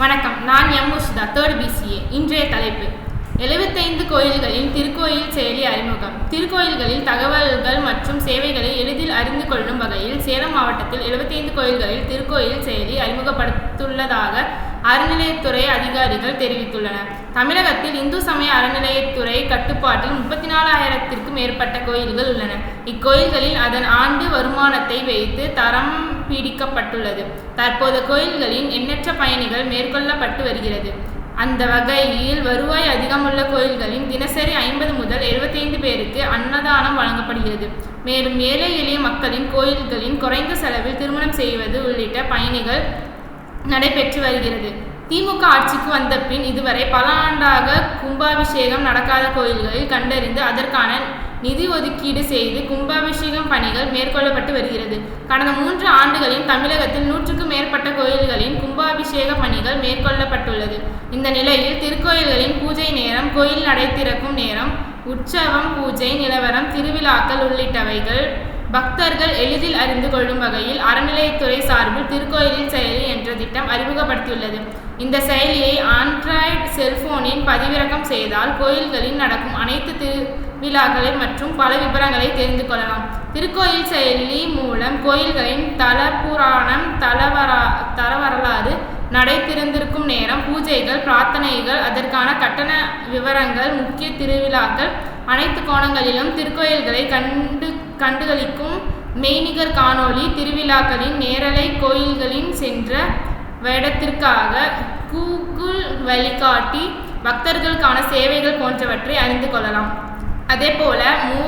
வணக்கம். நான் M. Ushitha third PCA இன்றைய தலைப்பு. எழுபத்தைந்து கோயில்களின் திருக்கோயில் செயலி அறிமுகம். திருக்கோயில்களில் தகவல்கள் மற்றும் சேவைகளை எளிதில் அறிந்து கொள்ளும் வகையில் சேலம் மாவட்டத்தில் எழுபத்தைந்து கோயில்களில் திருக்கோயில் செயலி அறிமுகப்படுத்துள்ளதாக அறநிலையத்துறை அதிகாரிகள் தெரிவித்துள்ளனர். தமிழகத்தில் இந்து சமய அறநிலையத்துறை கட்டுப்பாட்டில் முப்பத்தி நாலாயிரத்திற்கும் மேற்பட்ட கோயில்கள் உள்ளன. இக்கோயில்களில் அதன் ஆண்டு வருமானத்தை வைத்து தரம் பீடிக்கப்பட்டுள்ளது. தற்போது கோயில்களின் எண்ணற்ற பயணிகள் மேற்கொள்ளப்பட்டு வருகிறது. அந்த வகையில் வருவாய் அதிகமுள்ள கோயில்களின் தினசரி ஐம்பது முதல் எழுபத்தைந்து பேருக்கு அன்னதானம் வழங்கப்படுகிறது. மேலும் ஏழை எளிய மக்களின் கோயில்களின் குறைந்த செலவில் திருமணம் செய்வது உள்ளிட்ட பயணிகள் நடைபெற்று வருகிறது. திமுக ஆட்சிக்கு வந்த பின் இதுவரை பல ஆண்டாக கும்பாபிஷேகம் நடக்காத கோயில்களில் கண்டறிந்து அதற்கான நிதி ஒதுக்கீடு செய்து கும்பாபிஷேகம் பணிகள் மேற்கொள்ளப்பட்டு வருகிறது. கடந்த மூன்று ஆண்டுகளில் தமிழகத்தில் நூற்றுக்கும் மேற்பட்ட கோயில்களின் கும்பாபிஷேக பணிகள் மேற்கொள்ளப்பட்டுள்ளது. இந்த நிலையில் திருக்கோயில்களின் பூஜை நேரம் கோயில் நடை திறக்கும் நேரம் உற்சவம் பூஜை நிலவரம் திருவிழாக்கள் உள்ளிட்டவைகள் பக்தர்கள் எளிதில் அறிந்து கொள்ளும் வகையில் அறநிலையத்துறை சார்பில் திருக்கோயிலின் செயலி என்ற திட்டம் அறிமுகப்படுத்தியுள்ளது. இந்த செயலியை ஆண்ட்ராய்டு செல்போனில் பதிவிறக்கம் செய்தால் கோயில்களில் நடக்கும் அனைத்து திருவிழாக்களை மற்றும் பல விவரங்களை தெரிந்து கொள்ளலாம். திருக்கோயில் செயலி மூலம் கோயில்களின் தல புராணம் தலவரா தலவரலாறு நடை திறந்திருக்கும் நேரம் பூஜைகள் பிரார்த்தனைகள் அதற்கான கட்டண விவரங்கள் முக்கிய திருவிழாக்கள் அனைத்து கோணங்களிலும் திருக்கோயில்களை கண்டு கண்டுகளிக்கும் மெய்நிகர் காணொளி திருவிழாக்களின் நேரலை கோயில்களின் சென்ற வேடத்திற்காக கூகுள் வழிகாட்டி பக்தர்களுக்கான சேவைகள் போன்றவற்றை அறிந்து கொள்ளலாம். அதேபோல மூ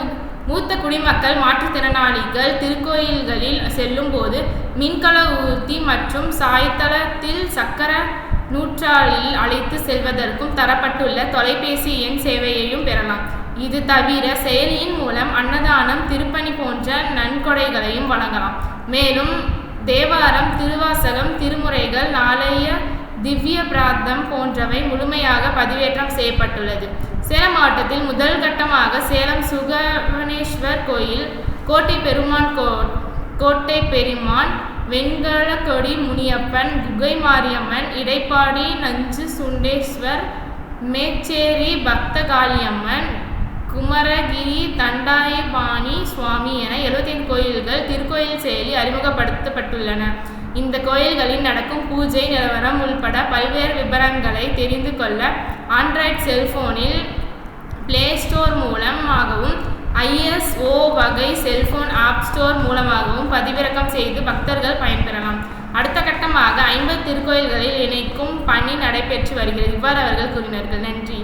மூத்த குடிமக்கள் மாற்றுத்திறனாளிகள் திருக்கோயில்களில் செல்லும்போது மின்கல ஊர்தி மற்றும் சாய்தளத்தில் சக்கர நூற்றாளில் அழைத்து செல்வதற்கும் தரப்பட்டுள்ள தொலைபேசி எண் சேவையையும் பெறலாம். இது தவிர செயலியின் மூலம் அன்னதானம் திருப்பணி போன்ற நன்கொடைகளையும் வழங்கலாம். மேலும் தேவாரம் திருவாசகம் திருமுறைகள் நாளைய திவ்ய பிரார்த்தம் போன்றவை முழுமையாக பதிவேற்றம் செய்யப்பட்டுள்ளது. சேலம் மாவட்டத்தில் முதல் கட்டமாக சேலம் சுகவனேஸ்வர் கோயில் கோட்டை பெருமான் கோ கோட்டை பெருமான் வெண்கலக்கொடி முனியப்பன் குகை மாரியம்மன் இடைப்பாடி நஞ்சு சுண்டேஸ்வர் மேச்சேரி பக்தகாளியம்மன் கிரி தண்டாயபாணி சுவாமி என எழுபத்தைந்து கோயில்கள் திருக்கோயில் செயலி அறிமுகப்படுத்தப்பட்டுள்ளன. இந்த கோயில்களில் நடக்கும் பூஜை நிலவரம் உள்பட பல்வேறு விவரங்களை தெரிந்து கொள்ள ஆண்ட்ராய்ட் செல்போனில் பிளே ஸ்டோர் மூலமாகவும் ஐஎஸ்ஓ வகை செல்போன் ஆப் ஸ்டோர் மூலமாகவும் பதிவிறக்கம் செய்து பக்தர்கள் பயன்பெறலாம். அடுத்த கட்டமாக ஐம்பது திருக்கோயில்களில் இணைக்கும் பணி நடைபெற்று வருகிறது. இவ்வாறு அவர்கள் கூறினார்கள். நன்றி.